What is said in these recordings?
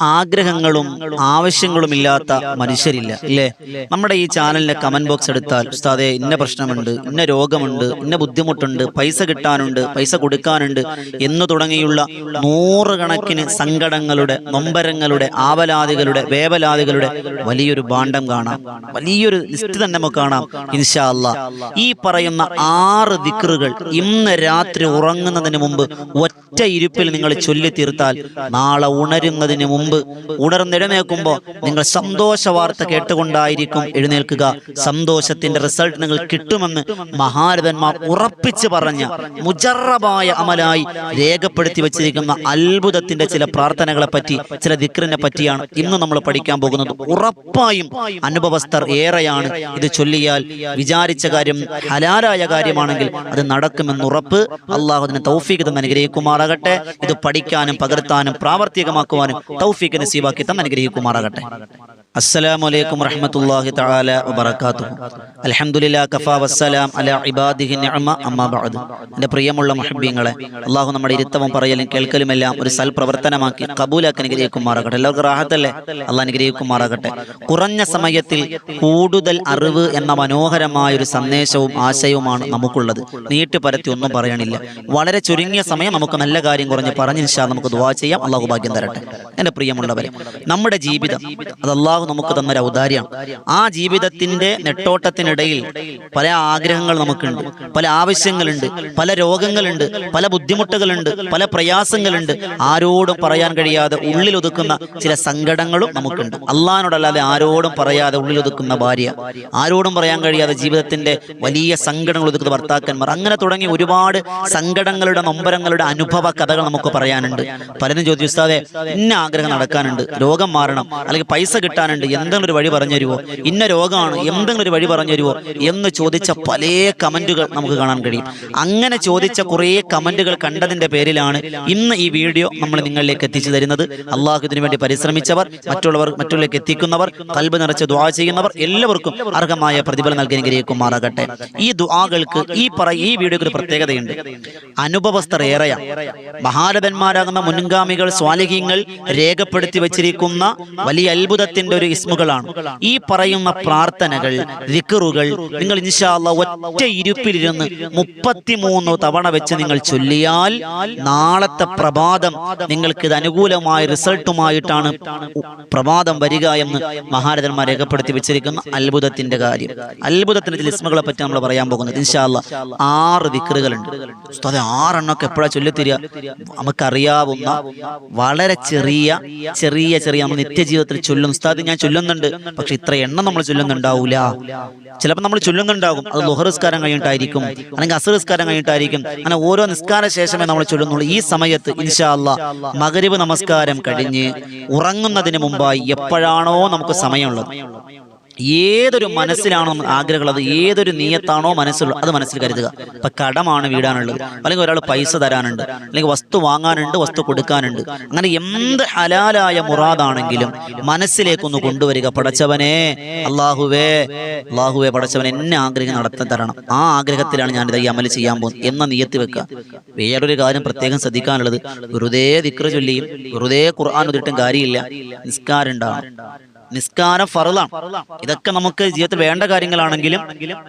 ആഗ്രഹങ്ങളും ആവശ്യങ്ങളും ഇല്ലാത്ത മനുഷ്യരില്ല ഇല്ലേ? നമ്മുടെ ഈ ചാനലിന്റെ കമന്റ് ബോക്സ് എടുത്താൽ ഉസ്താദെ ഇന്ന പ്രശ്നമുണ്ട് ഇന്ന രോഗമുണ്ട് ഇന്ന ബുദ്ധിമുട്ടുണ്ട് പൈസ കിട്ടാനുണ്ട് പൈസ കൊടുക്കാനുണ്ട് എന്ന് തുടങ്ങിയുള്ള നൂറുകണക്കിന് സങ്കടങ്ങളുടെ നൊമ്പരങ്ങളുടെ ആവലാദികളുടെ വേവലാദികളുടെ വലിയൊരു ഭാണ്ഡം കാണാം. വലിയൊരു ലിസ്റ്റ് തന്നെ നമുക്ക് കാണാം ഇൻഷാല്ല ഈ പറയുന്ന ആറ് ദിക്റുകൾ ഇന്ന് രാത്രി ഉറങ്ങുന്നതിന് മുമ്പ് ഒറ്റ ഇരുപ്പിൽ നിങ്ങൾ ചൊല്ലി തീർത്താൽ നാളെ ഉണരുന്നതിന് മുമ്പ് ഉണർന്നെഴുന്നേൽക്കുമ്പോൾ നിങ്ങൾ സന്തോഷ വാർത്ത കേട്ടുകൊണ്ടായിരിക്കും എഴുന്നേൽക്കുക. സന്തോഷത്തിന്റെ റിസൾട്ട് നിങ്ങൾ കിട്ടുമെന്ന് മഹാരഥന്മാർ ഉറപ്പിച്ച് പറഞ്ഞ മുജറബായ അമലായി രേഖപ്പെടുത്തി വച്ചിരിക്കുന്ന അത്ഭുതത്തിന്റെ ചില പ്രാർത്ഥനകളെ പറ്റി ചില ദിക്റിനെ പറ്റിയാണ് ഇന്ന് നമ്മൾ പഠിക്കാൻ പോകുന്നത്. ഉറപ്പായും അനുഭവസ്ഥർ ഏറെയാണ് ഇത് ചൊല്ലിയാൽ. വിചാരിച്ച കാര്യം ഹലാലായ കാര്യമാണെങ്കിൽ അത് നടക്കുമെന്ന് ഉറപ്പ്. അള്ളാഹുദിനെ തൗഫീഖ് തന്നെ അനുഗ്രഹിക്കുമാറാകട്ടെ ഇത് പഠിക്കാനും പകർത്താനും പ്രാവർത്തികമാക്കുവാനും തൗഫീഖ് നസീബാക്കി തന്നെ അനുഗ്രഹിക്കുമാറാകട്ടെ അസ്സലാമു അലൈക്കും വറഹ്മത്തുള്ളാഹി തആല വബറകാതുഹു. അൽഹംദുലില്ലാഹി കഫാ വസ്സലാം അലാ ഇബാദിഹി നിഅമ അമ്മാ ബഅദ്. എന്റെ പ്രിയമുള്ള മുഹബ്ബീങ്ങളെ അള്ളാഹു നമ്മുടെ ഇരുത്തവും പറയലും കേൾക്കലും എല്ലാം ഒരു സൽപ്രവർത്തനമാക്കി കബൂലാക്കി അനുഗ്രഹിക്കുമാറാകട്ടെ. എല്ലാവർക്കും റാഹത്തല്ലേ? അള്ളാഹ് അനുഗ്രഹിക്കുമാറാകട്ടെ. കുറഞ്ഞ സമയത്തിൽ കൂടുതൽ അറിവ് എന്ന മനോഹരമായ ഒരു സന്ദേശവും ആശയവുമാണ് നമുക്കുള്ളത്. നീട്ടി പരത്തി ഒന്നും പറയണില്ല. വളരെ ചുരുങ്ങിയ സമയം നമുക്ക് നല്ല കാര്യം കുറഞ്ഞ് പറഞ്ഞ് നമുക്ക് ദുവാ ചെയ്യാം. അള്ളാഹു ഭാഗ്യം തരട്ടെ. എന്റെ പ്രിയമുള്ളവരെ നമ്മുടെ ജീവിതം അത് അള്ളാഹു നമുക്ക് തന്നൊരു ഔദാര്യമാണ് ആ ജീവിതത്തിന്റെ നെട്ടോട്ടത്തിനിടയിൽ പല ആഗ്രഹങ്ങൾ നമുക്കുണ്ട്. പല ആവശ്യങ്ങളുണ്ട്. പല രോഗങ്ങളുണ്ട്. പല ബുദ്ധിമുട്ടുകളുണ്ട്. പല പ്രയാസങ്ങളുണ്ട്. ആരോടും പറയാൻ കഴിയാതെ ഉള്ളിലൊതുക്കുന്ന ചില സങ്കടങ്ങളും നമുക്കുണ്ട്. അള്ളഹാനോടല്ലാതെ ആരോടും പറയാതെ ഉള്ളിലൊതുക്കുന്ന ഭാര്യ. ആരോടും പറയാൻ കഴിയാതെ ജീവിതത്തിന്റെ വലിയ സങ്കടങ്ങൾ ഒതുക്കുന്ന ഭർത്താക്കന്മാർ. അങ്ങനെ തുടങ്ങി ഒരുപാട് സങ്കടങ്ങളുടെ നൊമ്പരങ്ങളുടെ അനുഭവ കഥകൾ നമുക്ക് പറയാനുണ്ട്. പലരും ചോദിച്ചു ഉസ്താദെ ഇന്ന ആഗ്രഹം നടക്കാനുണ്ട്. രോഗം മാറണം. അല്ലെങ്കിൽ പൈസ കിട്ടാനുണ്ട്. എന്തെങ്കിലും ഒരു വഴി പറഞ്ഞു തരുമോ ഇന്ന രോഗമാണ്? എന്തെങ്കിലും ഒരു വഴി പറഞ്ഞു തരുമോ എന്ന് ചോദിച്ച പല കമന്റുകൾ നമുക്ക് കാണാൻ കഴിയും. അങ്ങനെ ചോദിച്ച കുറേ കമന്റുകൾ കണ്ടതിന്റെ പേരിലാണ് ഇന്ന് ഈ വീഡിയോ നമ്മൾ നിങ്ങളിലേക്ക് എത്തിച്ചു തരുന്നത്. അള്ളാഹു ഇതിനു വേണ്ടി പരിശ്രമിച്ചവർ മറ്റുള്ളവർ മറ്റുള്ളവർക്ക് എത്തിക്കുന്നവർ കൽബ് നിറച്ച് ദ്വാ ചെയ്യുന്നവർ എല്ലാവർക്കും അർഹമായ പ്രതിഫലം നൽകി അനുഗ്രഹിക്കുമാറാകട്ടെ. ഈ ദ്വാകൾക്ക് ഈ പറ ഈ വീഡിയോക്ക് ഒരു പ്രത്യേകതയുണ്ട്. അനുഭവസ്ഥർ ഏറെയാണ് മഹാരഥന്മാരാകുന്ന മുൻഗാമികൾ സ്വാലിഹീങ്ങൾ രേഖപ്പെടുത്തി വച്ചിരിക്കുന്ന വലിയ അത്ഭുതത്തിന്റെ ഇസ്മുകളാണ്. ഈ പറയുന്ന പ്രാർത്ഥനകൾ റിക്കറുകൾ നിങ്ങൾ ഇൻഷാല്ല ഒറ്റ ഇരുപ്പിലിരുന്ന് മുപ്പത്തിമൂന്ന് തവണ വെച്ച് നിങ്ങൾ ചൊല്ലിയാൽ നാളത്തെ പ്രഭാതം നിങ്ങൾക്ക് ഇത് അനുകൂലമായ റിസൾട്ടുമായിട്ടാണ് പ്രഭാതം വരിക എന്ന് മഹാരഥന്മാർ രേഖപ്പെടുത്തി വെച്ചിരിക്കുന്ന അത്ഭുതത്തിന്റെ കാര്യം. അത്ഭുതത്തിന്റെ ചില ഇസ്മുകളെ പറ്റി നമ്മൾ പറയാൻ പോകുന്നത് ഇൻഷാല്ല ആറ് വിക്രുകൾ ഉണ്ട് അതെ ആറെണ്ണൊക്കെ എപ്പോഴാ ചൊല്ലിത്തരിക? നമുക്കറിയാവുന്ന വളരെ ചെറിയ ചെറിയ ചെറിയ നമ്മൾ നിത്യജീവിതത്തിൽ ചൊല്ലും ഉസ്താദ് ഞാൻ ചൊല്ലുന്നുണ്ട്. പക്ഷെ ഇത്ര എണ്ണം നമ്മൾ ചൊല്ലുന്നുണ്ടാവൂല. ചിലപ്പോൾ നമ്മൾ ചൊല്ലുന്നുണ്ടാകും. അത് ലുഹറിസ്കാരം കഴിഞ്ഞിട്ടായിരിക്കും. അല്ലെങ്കിൽ അസുറിസ്കാരം കഴിഞ്ഞിട്ടായിരിക്കും. അങ്ങനെ ഓരോ നിസ്കാര ശേഷമേ നമ്മൾ ചൊല്ലുന്നുള്ളൂ. ഈ സമയത്ത് ഇൻഷാല്ല മകരവ് നമസ്കാരം കഴിഞ്ഞ് ഉറങ്ങുന്നതിന് മുമ്പായി എപ്പോഴാണോ നമുക്ക് സമയമുള്ളത്. ഏതൊരു മനസ്സിലാണോ ആഗ്രഹമുള്ളത് ഏതൊരു നീയത്താണോ മനസ്സിലുള്ളത് അത് മനസ്സിൽ കരുതുക. ഇപ്പൊ കടമാണ് വീടാനുള്ളത് അല്ലെങ്കിൽ ഒരാൾ പൈസ തരാനുണ്ട്. അല്ലെങ്കിൽ വസ്തു വാങ്ങാനുണ്ട് വസ്തു കൊടുക്കാനുണ്ട്. അങ്ങനെ എന്ത് ഹലാലായ മുറാദാണെങ്കിലും മനസ്സിലേക്കൊന്ന് കൊണ്ടുവരിക. പടച്ചവനെ അള്ളാഹുവേ അള്ളാഹുവേ പടച്ചവൻ എന്നെ ആഗ്രഹം നടത്താൻ തരണം. ആ ആഗ്രഹത്തിലാണ് ഞാൻ ഇത് ഈ അമൽ ചെയ്യാൻ പോകുന്നത്. എന്ന നീയത്തി വെക്കുക. വേറൊരു കാര്യം പ്രത്യേകം ശ്രദ്ധിക്കാനുള്ളത്. വെറുതെ ദിക്ര ചൊല്ലിയും വെറുതെ ഖുർആൻ ഉതിട്ടും കാര്യമില്ല. നിസ്കാരം ഉണ്ടാവണം. നിസ്കാരം ഫറലാണ് ഇതൊക്കെ നമുക്ക് ജീവിതത്തിൽ വേണ്ട കാര്യങ്ങളാണെങ്കിലും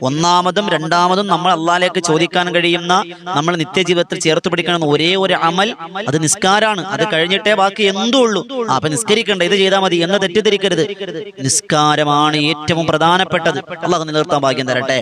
ഒന്നാമതും രണ്ടാമതും നമ്മൾ അള്ളാലേക്ക് ചോദിക്കാൻ കഴിയുന്ന നമ്മൾ നിത്യജീവിതത്തിൽ ചേർത്ത് പിടിക്കുന്ന ഒരേ ഒരു അമൽ അത് നിസ്കാരാണ്. അത് കഴിഞ്ഞിട്ടേ ബാക്കി എന്തോ ഉള്ളൂ. അപ്പൊ നിസ്കരിക്കണ്ട. ഇത് ചെയ്താൽ മതി. എന്ന് തെറ്റിദ്ധരിക്കരുത്. നിസ്കാരമാണ് ഏറ്റവും പ്രധാനപ്പെട്ടത്. അള്ളാഹ് നിലനിർത്താൻ ഭാഗ്യം തരട്ടെ.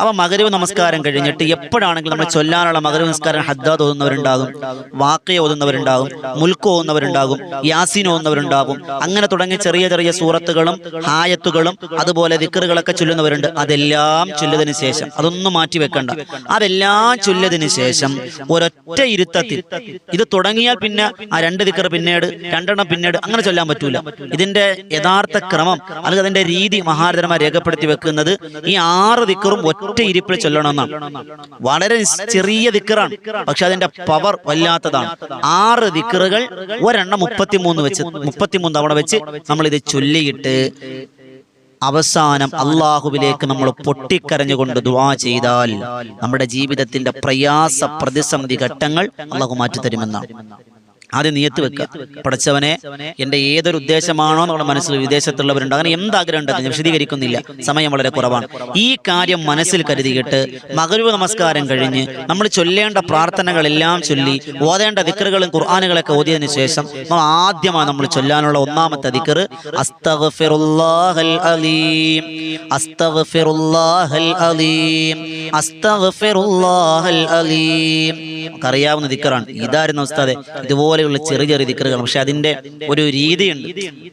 അപ്പൊ മകരവ് നമസ്കാരം കഴിഞ്ഞിട്ട് എപ്പോഴാണെങ്കിലും നമ്മൾ ചൊല്ലാനുള്ള മകരവ് നിസ്കാരം ഹദ്ദാദ് ഓതുന്നവരുണ്ടാകും. വാക്കയ ഓതുന്നവരുണ്ടാകും. മുൽക്ക് ഓതുന്നവരുണ്ടാകും. യാസിൻ ഓതുന്നവരുണ്ടാകും. അങ്ങനെ തുടങ്ങി ചെറിയ ചെറിയ സൂറത്തുകളും ഹായത്തുകളും അതുപോലെ ദിക്കറുകളൊക്കെ ചൊല്ലുന്നവരുണ്ട്. അതെല്ലാം ചൊല്ലതിന് ശേഷം. അതൊന്നും മാറ്റി വെക്കണ്ട. അതെല്ലാം ചൊല്ലതിന് ശേഷം ഒരൊറ്റ ഇരുത്തത്തിൽ. ഇത് തുടങ്ങിയാൽ പിന്നെ ആ രണ്ട് ദിക്കർ പിന്നീട് രണ്ടെണ്ണം പിന്നീട് അങ്ങനെ ചൊല്ലാൻ പറ്റൂല. ഇതിന്റെ യഥാർത്ഥ ക്രമം അല്ലെങ്കിൽ അതിന്റെ രീതി മഹാരഥന്മാർ രേഖപ്പെടുത്തി വെക്കുന്നത് ഈ ആറ് ദിക്കറും ഒറ്റ ഇരിപ്പിൽ ചൊല്ലണമെന്നാണ്. വളരെ ചെറിയ ദിക്കറാണ് പക്ഷെ അതിന്റെ പവർ വല്ലാത്തതാണ്. ആറ് ദിക്കറുകൾ ഒരെണ്ണം മുപ്പത്തിമൂന്ന് വെച്ച് മുപ്പത്തിമൂന്ന് തവണ വെച്ച് നമ്മൾ ഇത് ചൊല്ലിയിട്ട് അവസാനം അള്ളാഹുവിലേക്ക് നമ്മൾ പൊട്ടിക്കരഞ്ഞുകൊണ്ട് ദുവാ ചെയ്താൽ നമ്മുടെ ജീവിതത്തിന്റെ പ്രയാസ പ്രതിസന്ധി ഘട്ടങ്ങൾ അള്ളാഹു മാറ്റിത്തരുമെന്നാണ്. ആദ്യം നീയത്ത് വെക്കുക. പഠിച്ചവനെ എന്റെ ഏതൊരു ഉദ്ദേശമാണോ നമ്മുടെ മനസ്സിൽ വിദേശത്തുള്ളവരുണ്ട് അങ്ങനെ എന്താഗ്രഹം ഉണ്ടെന്ന് ഞാൻ വിശദീകരിക്കുന്നില്ല. സമയം വളരെ കുറവാണ്. ഈ കാര്യം മനസ്സിൽ കരുതിയിട്ട് മകരുവ് നമസ്കാരം കഴിഞ്ഞ് നമ്മൾ ചൊല്ലേണ്ട പ്രാർത്ഥനകളെല്ലാം ചൊല്ലി ഓതേണ്ട ദിക്കറുകളും ഖുർആാനുകളൊക്കെ ഓതിയതിനു ശേഷം നമ്മൾ ആദ്യമാണ് നമ്മൾ ചൊല്ലാനുള്ള ഒന്നാമത്തെ ദിക്കർ അസ്തഗ്ഫിറുല്ലാഹൽ അലീം. അസ്തഗ്ഫിറുല്ലാഹൽ അലീം. അസ്തഗ്ഫിറുല്ലാഹൽ അലീം. നമുക്കറിയാവുന്ന ദിക്കറാണ്. ഇതായിരുന്നു ഉസ്താദെ ഇതുപോലെയുള്ള ചെറിയ ചെറിയ ദിക്കറുകൾ. പക്ഷെ അതിന്റെ ഒരു രീതിയുണ്ട്.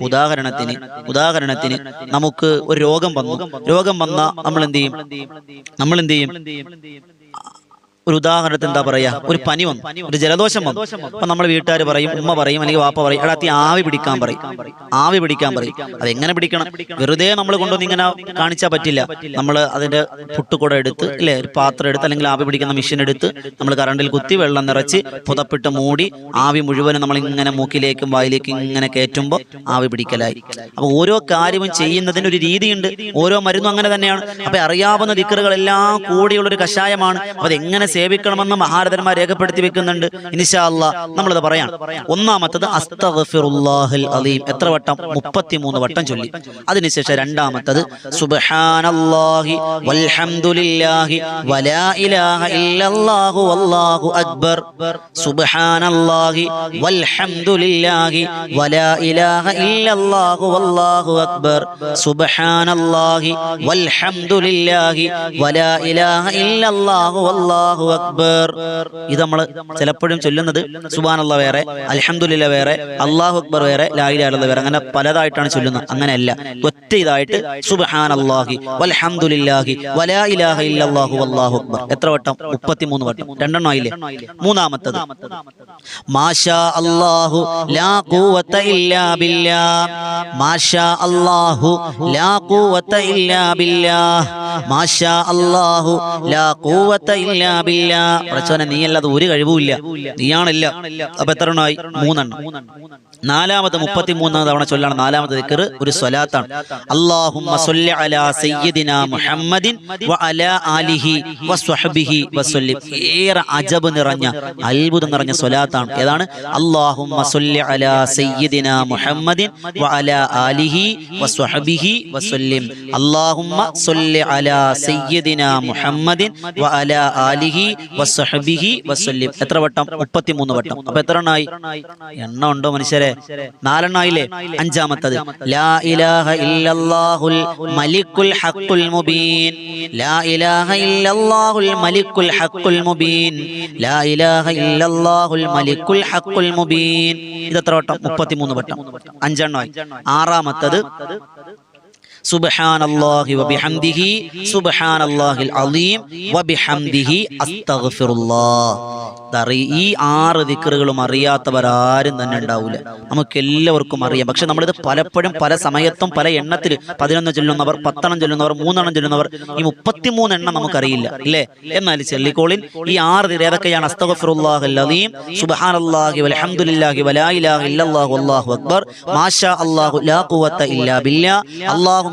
ഉദാഹരണത്തിന് ഉദാഹരണത്തിന് നമുക്ക് ഒരു രോഗം വന്നു. രോഗം വന്ന നമ്മൾ എന്ത് ചെയ്യും? നമ്മൾ എന്ത് ചെയ്യും? ഒരു ഉദാഹരണത്തിന് എന്താ പറയാ? ഒരു പനി വന്നു. ഒരു ജലദോഷം വന്നു. അപ്പൊ നമ്മൾ വീട്ടുകാർ പറയും ഉമ്മ പറയും അല്ലെങ്കിൽ വാപ്പ പറയും എടാ തീ ആവി പിടിക്കാൻ പറയും. ആവി പിടിക്കാൻ പറയും. അതെങ്ങനെ പിടിക്കണം? വെറുതെ നമ്മൾ കൊണ്ടുവന്ന് ഇങ്ങനെ കാണിച്ചാൽ പറ്റില്ല. നമ്മൾ അതിന്റെ പുട്ടുകൂടെ എടുത്ത് അല്ലെ ഒരു പാത്രം എടുത്ത് അല്ലെങ്കിൽ ആവി പിടിക്കുന്ന മെഷീൻ എടുത്ത് നമ്മൾ കറണ്ടിൽ കുത്തി വെള്ളം നിറച്ച് പുതപ്പിട്ട് മൂടി ആവി മുഴുവനും നമ്മൾ ഇങ്ങനെ മൂക്കിലേക്കും വായിലേക്കും ഇങ്ങനെ കയറ്റുമ്പോൾ ആവി പിടിക്കലായി. അപ്പൊ ഓരോ കാര്യവും ചെയ്യുന്നതിന് ഒരു രീതിയുണ്ട്. ഓരോ മരുന്നും അങ്ങനെ തന്നെയാണ്. അപ്പൊ അറിയാവുന്ന ദിക്കറുകളെല്ലാം കൂടിയുള്ള ഒരു കഷായമാണ്. അപ്പൊ അതെങ്ങനെ സേവിക്കണമെന്ന് മഹാരഥന്മാർ രേഖപ്പെടുത്തി വെക്കുന്നുണ്ട്. ഇനിഷാ അല്ലാ നമ്മളത് പറയാം ഒന്നാമത്തത് അസ്തഫിറുല്ലാഹിൽ അലീം. എത്ര വട്ടം? മുപ്പത്തിമൂന്ന് വട്ടം ചൊല്ലി. അതിനുശേഷം രണ്ടാമത്തത് സുബ്ഹാനല്ലാഹി വൽഹംദുലില്ലാഹി വലാ ഇലാഹ ഇല്ലല്ലാഹു വല്ലാഹു അക്ബർ. സുബ്ഹാനല്ലാഹി വൽഹംദുലില്ലാഹി വലാ ഇലാഹ ഇല്ലല്ലാഹു വല്ലാഹു അക്ബർ. സുബ്ഹാനല്ലാഹി വൽഹംദുലില്ലാഹി വലാ ഇലാഹ ഇല്ലല്ലാഹു വല്ലാഹു അക്ബർ. ഇത് നമ്മൾ ചിലപ്പോഴും ചൊല്ലുന്നത് സുബാനുള്ള വേറെ അലഹമുല്ല വേറെ അള്ളാഹു അക്ബർ വേറെ ലായിലുള്ള വേറെ. അങ്ങനെ പലതായിട്ടാണ് ചൊല്ലുന്നത്. അങ്ങനെയല്ല. ഒറ്റ ഇതായിട്ട് സുബഹാൻ അള്ളാഹി വലാ ഇലാഹ വല്ലാഹു അക്ബർ. എത്ര വട്ടം? മുപ്പത്തിമൂന്ന് വട്ടം. രണ്ടെണ്ണം ആയില്ലേ? മൂന്നാമത്തത്. മാഷാ അള്ളാഹു ലാ കൂവത്ത ഇല്ലാ ബില്ലാ. മാഷാ അല്ലാഹു ലാ കൂവത്ത ഇല്ലാ ബില്ലാ. മാഷാ അല്ലാഹു ലാ ഖുവത ഇല്ലാ ബില്ലാ. പ്രച്ചോനെ നീയല്ലാതെ ഒരു കഴിവുമില്ല. നീയാണല്ല. അപ്പൊ എത്ര എണ്ണമായി? മൂന്നെണ്ണം. നാലാമത് മുപ്പത്തിമൂന്നാം തവണ ചൊല്ലാണ് നാലാമത്തെ ദിക്കർ ഒരു സ്വലാത്താണ്. അല്ലാഹുമ്മ അലാ മുഹമ്മദിൻ വ അലാ ആലിഹി വസല്ലിം. ഏറെ അജബ് നിറഞ്ഞ അത്ഭുതം നിറഞ്ഞ സ്വലാത്താണ്. ഏതാണ്? അല്ലാഹുമ്മ സ്വല്ലി അലാ സയ്യിദിന മുഹമ്മദിൻ വ അലാ ആലിഹി വസല്ലിം. അല്ലാഹുമ്മ എത്ര വട്ടം? മുപ്പത്തിമൂന്ന് വട്ടം. അപ്പൊ എത്ര എണ്ണായി എണ്ണ ഉണ്ടോ മനുഷ്യരെ? നാലെണ്ണായില്ലേ? അഞ്ചാമത്തത്. ലാ ഇലാഹ ഇല്ലല്ലാഹുൽ മലിക്കുൽ മുബീൻ. ലാ ഇലാഹ ഇല്ലല്ലാഹുൽ മലിക്കുൽ മുബീൻ. ലാ ഇലാഹ ഇല്ലല്ലാഹുൽ മലിക്കുൽ മുബീൻ. ഇത് എത്ര വട്ടം? മുപ്പത്തിമൂന്ന് വട്ടം. അഞ്ചെണ്ണമായി ആറാമത്തത് സുബ്ഹാനല്ലാഹി വബിഹംദിഹി സുബ്ഹാനല്ലാഹിൽ അലീം വബിഹംദിഹി അസ്തഗ്ഫിറുല്ലാഹ്. ഈ ആറ് അറിയാത്തവരാരും തന്നെ ഉണ്ടാവില്ല നമുക്ക് എല്ലാവർക്കും അറിയാം. പക്ഷെ നമ്മളിത് പലപ്പോഴും പല സമയത്തും പല എണ്ണത്തിൽ പതിനൊന്ന് ചൊല്ലുന്നവർ പത്തെണ്ണം ചൊല്ലുന്നവർ മൂന്നെണ്ണം ചൊല്ലുന്നവർ ഈ മുപ്പത്തിമൂന്ന് എണ്ണം നമുക്കറിയില്ല. അല്ലേ എന്നാൽ ചെല്ലിക്കോളിൻ ഈ ആറ് ഏതൊക്കെയാണ്? അസ്തഗ്ഫിറുല്ലാഹി അലീം സുബ്ഹാനല്ലാഹി വൽഹംദുലില്ലാഹി വലാ ഇലാഹ ഇല്ലല്ലാഹു അല്ലാഹു അക്ബർ മാഷാ അല്ലാഹു ലാ ഖുവത ഇല്ലാ ബില്ലാ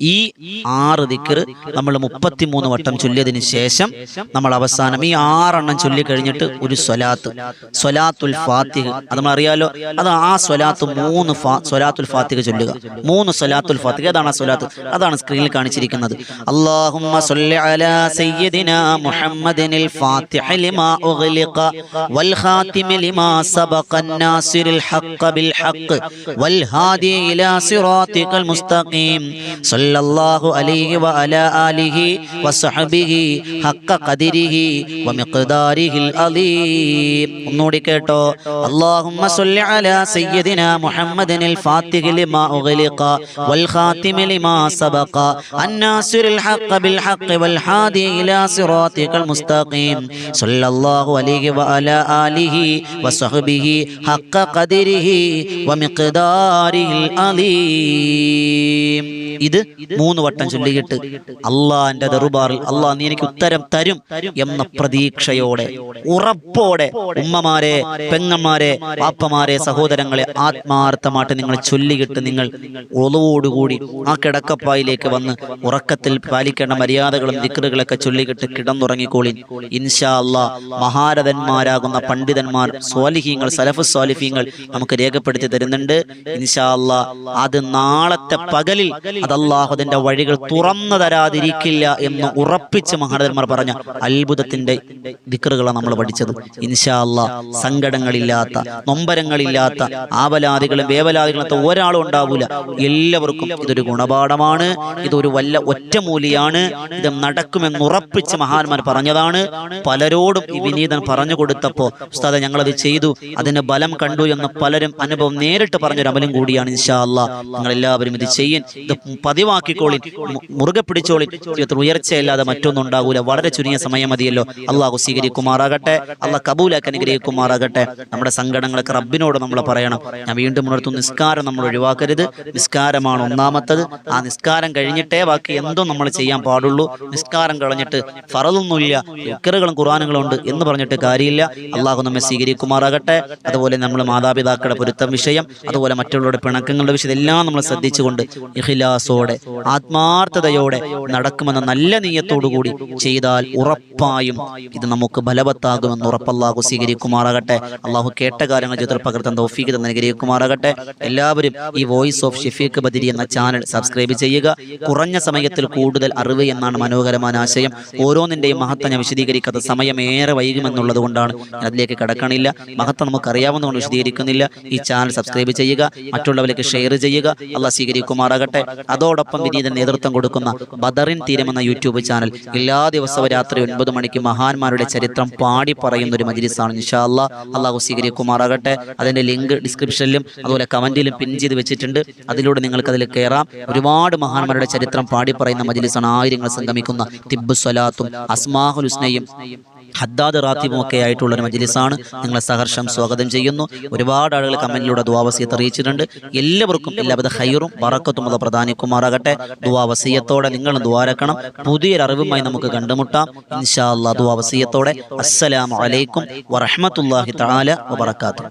ഈ ആറ് ദിക്കർ നമ്മൾ മുപ്പത്തിമൂന്ന് വട്ടം ചൊല്ലിയതിന് ശേഷം നമ്മൾ അവസാനം ഈ ആറെണ്ണം ചൊല്ലിക്കഴിഞ്ഞിട്ട് ഒരു സ്വലാത്ത്. സ്വലാത്തുൽ ഫാത്തിഹ്. അത് നമ്മൾ അറിയാലോ അത് ആ സ്വലാത്ത് മൂന്ന് സ്വലാത്തുൽ ഫാത്തിഹ് ചൊല്ലുക. മൂന്ന് സ്വലാത്തുൽ ഫാത്തിഹ്. അതാണ് ആ സ്വലാത്ത്? അതാണ് സ്ക്രീനിൽ കാണിച്ചിരിക്കുന്നത്. സയ്യിദിനാ മുഹമ്മദിനിൽ ഫാത്തിഹ ലിമാ ഉഗ്ലിഖ വൽ ഖാതിമ ലിമാ സബഖ നാസിറിൽ ഹഖ് ബിൽ ഹഖ് വൽ ഹാദി ഇലാ സിറാത്തിക്കൽ മുസ്തഖീം. സല്ലല്ലാഹു അലൈഹി വ അല ആലിഹി വസ്ഹബിഹി ഹഖ ഖദിരിഹി വമിഖ്ദാരിഹിൽ അലീം ഒന്നുകൂടി കേട്ടോ. അല്ലാഹുമ്മ സ്വല്ലി അലാ സയ്യിദിന മുഹമ്മദിനിൽ ഫാത്തിഹി ലിമാ ഉഗ്ലിഖ വൽ ഖാതിമി ലിമാ സബഖ അന്നാസിറിൽ ഹഖ ബിൽ ഹഖ വൽ ഹാദി ഇലാ സിറാത്തിക്കൽ മുസ്തഖീം. സല്ലല്ലാഹു അലൈഹി വ അല ആലിഹി വസ്ഹബിഹി ഹഖ ഖദിരിഹി വമിഖ്ദാരിഹിൽ അലീം ഇത് മൂന്ന് വട്ടം ചൊല്ലിയിട്ട് അള്ളാന്റെ ദറുബാറിൽ അള്ളാ നീ എനിക്ക് ഉത്തരം തരും എന്ന പ്രതീക്ഷയോടെ ഉറപ്പോടെ ഉമ്മമാരെ പെങ്ങന്മാരെ പാപ്പമാരെ സഹോദരങ്ങളെ ആത്മാർത്ഥമായിട്ട് നിങ്ങൾ ചൊല്ലിയിട്ട് നിങ്ങൾ ഒളവോടുകൂടി ആ കിടക്കപ്പായിലേക്ക് വന്ന് ഉറക്കത്തിൽ പാലിക്കേണ്ട മര്യാദകളും ദിക്കറുകളൊക്കെ ചൊല്ലിക്കിട്ട് കിടന്നുറങ്ങിക്കോളി. ഇൻഷാ അള്ളാ മഹാരഥന്മാരാകുന്ന പണ്ഡിതന്മാർ സ്വാലിഹീങ്ങൾ സലഫ് സ്വാലിഫീങ്ങൾ നമുക്ക് രേഖപ്പെടുത്തി തരുന്നുണ്ട്. ഇൻഷാ അള്ളാ അത് നാളത്തെ പകലിൽ അത് അള്ളാഹുദിന്റെ വഴികൾ തുറന്നു തരാതിരിക്കില്ല എന്ന് ഉറപ്പിച്ച് മഹാനന്മാർ പറഞ്ഞ അത്ഭുതത്തിന്റെ ദിക്കറുകളാണ് നമ്മൾ പഠിച്ചത്. ഇൻഷാ അള്ളാ സങ്കടങ്ങളില്ലാത്ത നൊമ്പരങ്ങളില്ലാത്ത ആവലാദികളും വേവലാദികളാത്ത ഒരാളും ഉണ്ടാവൂല. എല്ലാവർക്കും ഇതൊരു ഗുണപാഠമാണ്. ഇതൊരു വല്ല ഒറ്റമൂലിയാണ് ഇത് നടക്കുമെന്ന് ഉറപ്പിച്ച് മഹാന്മാർ പറഞ്ഞതാണ്. പലരോടും ഈ വിനീതൻ പറഞ്ഞു കൊടുത്തപ്പോ ഉസ്താദെ ഞങ്ങളത് ചെയ്തു. അതിന് ബലം കണ്ടു എന്ന് പലരും അനുഭവം നേരിട്ട് പറഞ്ഞൊരു അമലും കൂടിയാണ് ഇൻഷാ അള്ളാ നിങ്ങൾ എല്ലാവരും ഇത് ചെയ്യും. ഇത് പതിവാക്കിക്കോളിൻ മുറുകെ പിടിച്ചോളിൻ. ജീവിതത്തിൽ ഉയർച്ചയല്ലാതെ മറ്റൊന്നും ഉണ്ടാകൂല വളരെ ചുരുങ്ങിയ സമയം മതിയല്ലോ അള്ളാഹു സ്വീകരിക്കുമാറാകട്ടെ. അള്ളാഹ് കബൂലാക്കി അനുഗ്രഹിക്കുമാറാകട്ടെ. നമ്മുടെ സങ്കടങ്ങളൊക്കെ റബ്ബിനോട് നമ്മൾ പറയണം. ഞാൻ വീണ്ടും ഉണർത്തും. നിസ്കാരം നമ്മൾ ഒഴിവാക്കരുത്. നിസ്കാരമാണ് ഒന്നാമത്തത്. ആ നിസ്കാരം കഴിഞ്ഞിട്ടേ ബാക്കി എന്തോ നമ്മൾ ചെയ്യാൻ പാടുള്ളൂ. നിസ്കാരം കളഞ്ഞിട്ട് ഫറതൊന്നുമില്ല ഉക്കറുകളും ഖുറാനുകളും ഉണ്ട് എന്ന് പറഞ്ഞിട്ട് കാര്യമില്ല. അള്ളാഹു നമ്മെ സ്വീകരിക്കുമാറാകട്ടെ. അതുപോലെ നമ്മൾ മാതാപിതാക്കളുടെ പൊരുത്തം വിഷയം. അതുപോലെ മറ്റുള്ളവരുടെ പിണക്കങ്ങളുടെ വിഷയം. എല്ലാം നമ്മൾ ശ്രദ്ധിച്ചുകൊണ്ട് ഇഖിലാസോടെ ആത്മാർത്ഥതയോടെ നടക്കുമെന്ന നല്ല നീയത്തോടു കൂടി ചെയ്താൽ ഉറപ്പായും ഇത് നമുക്ക് ഫലവത്താകുമെന്ന് ഉറപ്പല്ലാഹു സ്വീകരിക്കുമാറാകട്ടെ. അള്ളാഹു കേട്ട കാര്യങ്ങൾ ചിത്ര പകർത്താൻ തൗഫീഖ് തന്നെ അനുഗ്രഹിക്കുമാറാകട്ടെ. എല്ലാവരും ഈ വോയിസ് ഓഫ് ഷെഫീഖ് ബദിരി എന്ന ചാനൽ സബ്സ്ക്രൈബ് ചെയ്യുക. കുറഞ്ഞ സമയത്തിൽ കൂടുതൽ അറിവ് എന്നാണ് മനോഹരമായ ആശയം. ഓരോന്നിന്റെയും മഹത്വം ഞാൻ വിശദീകരിക്കാത്ത ഏറെ വൈകുമെന്നുള്ളത് കൊണ്ടാണ് ഞാൻ അതിലേക്ക് കടക്കണില്ല. മഹത്വം നമുക്ക് അറിയാവുന്നതുകൊണ്ട് വിശദീകരിക്കുന്നില്ല. ഈ ചാനൽ സബ്സ്ക്രൈബ് ചെയ്യുക. മറ്റുള്ളവരിലേക്ക് ഷെയർ ചെയ്യുക. അള്ളാഹ് സ്വീകരിക്കുമാറാകട്ടെ. അതോടൊപ്പം വിനീതൻ നേതൃത്വം കൊടുക്കുന്ന ബദറിൻ തീരം എന്ന യൂട്യൂബ് ചാനൽ. എല്ലാ ദിവസവും രാത്രി ഒൻപത് മണിക്ക് മഹാന്മാരുടെ ചരിത്രം പാടി പറയുന്ന ഒരു മജിലിസാണ്. ഇൻഷാ അല്ലാ അള്ളാഹു സ്വീകരിക്കുമാറാകട്ടെ. അതിന്റെ ലിങ്ക് ഡിസ്ക്രിപ്ഷനിലും അതുപോലെ കമന്റിലും പിൻ ചെയ്ത് വെച്ചിട്ടുണ്ട്. അതിലൂടെ നിങ്ങൾക്ക് അതിൽ കയറാം ഒരുപാട് മഹാന്മാരുടെ ചരിത്രം പാടി പറയുന്ന മജിലിസാണ് ആയിരങ്ങൾ സംഗമിക്കുന്ന തിബ്ബു സ്വലാത്തും അസ്മാഹുൽ ഹുസ്നയും ഹദ്ദാദ് റാത്തിബും ഒക്കെ ആയിട്ടുള്ള ഒരു മജ്ലിസാണ്. നിങ്ങളെ സഹർഷം സ്വാഗതം ചെയ്യുന്നു. ഒരുപാട് ആളുകൾ കമന്റിലൂടെ ദുവാവസിയത്ത് അറിയിച്ചിട്ടുണ്ട്. എല്ലാവർക്കും എല്ലാവിധ ഹൈറും വറക്കത്തും അത് പ്രധാനിക്കുമാറാകട്ടെ ദുവാവസീയത്തോടെ നിങ്ങൾ ദ്വാരക്കണം പുതിയൊരു അറിവുമായി നമുക്ക് കണ്ടുമുട്ടാം. ഇൻഷാ അല്ലാ ദുവാവസീയത്തോടെ അസ്സലാമു അലൈക്കും വറഹ്മത്തുള്ളാഹി തആല വബറകാതുഹു.